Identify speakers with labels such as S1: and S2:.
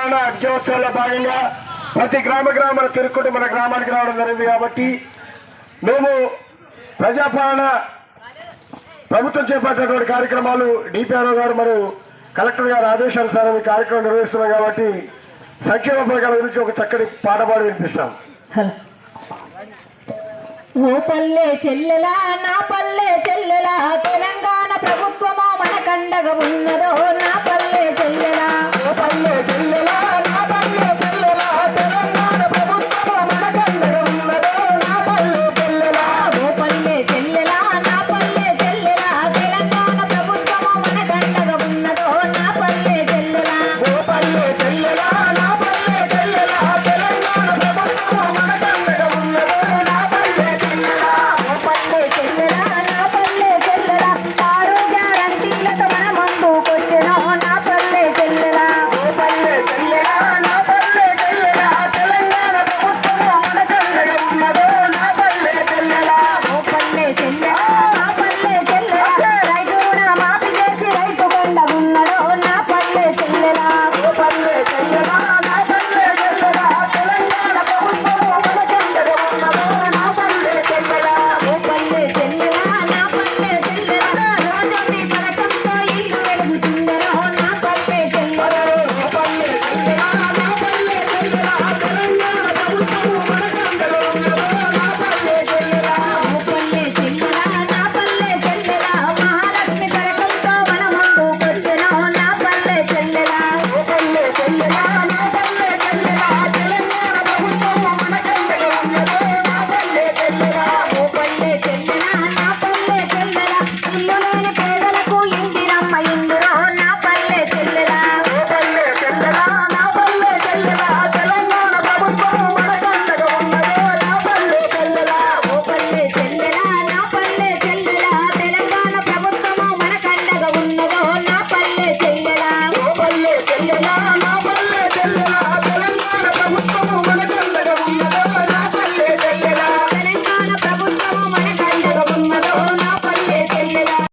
S1: తెలంగాణ భాగంగా ప్రతి గ్రామ గ్రామాలు తిరుక్కుంటూ మన గ్రామానికి రావడం జరిగింది కాబట్టి మేము ప్రజాపాలన ప్రభుత్వం చేపట్టినటువంటి కార్యక్రమాలు డిపిఆర్ఓ గారు మరియు కలెక్టర్ గారు ఆదేశానుసారం ఈ కార్యక్రమం నిర్వహిస్తున్నాం కాబట్టి సంక్షేమ పథకాల గురించి ఒక చక్కటి పాటపాడు వినిపిస్తాం.
S2: ఓ పల్లె చెల్లెలా నా పల్లె చెల్లెలా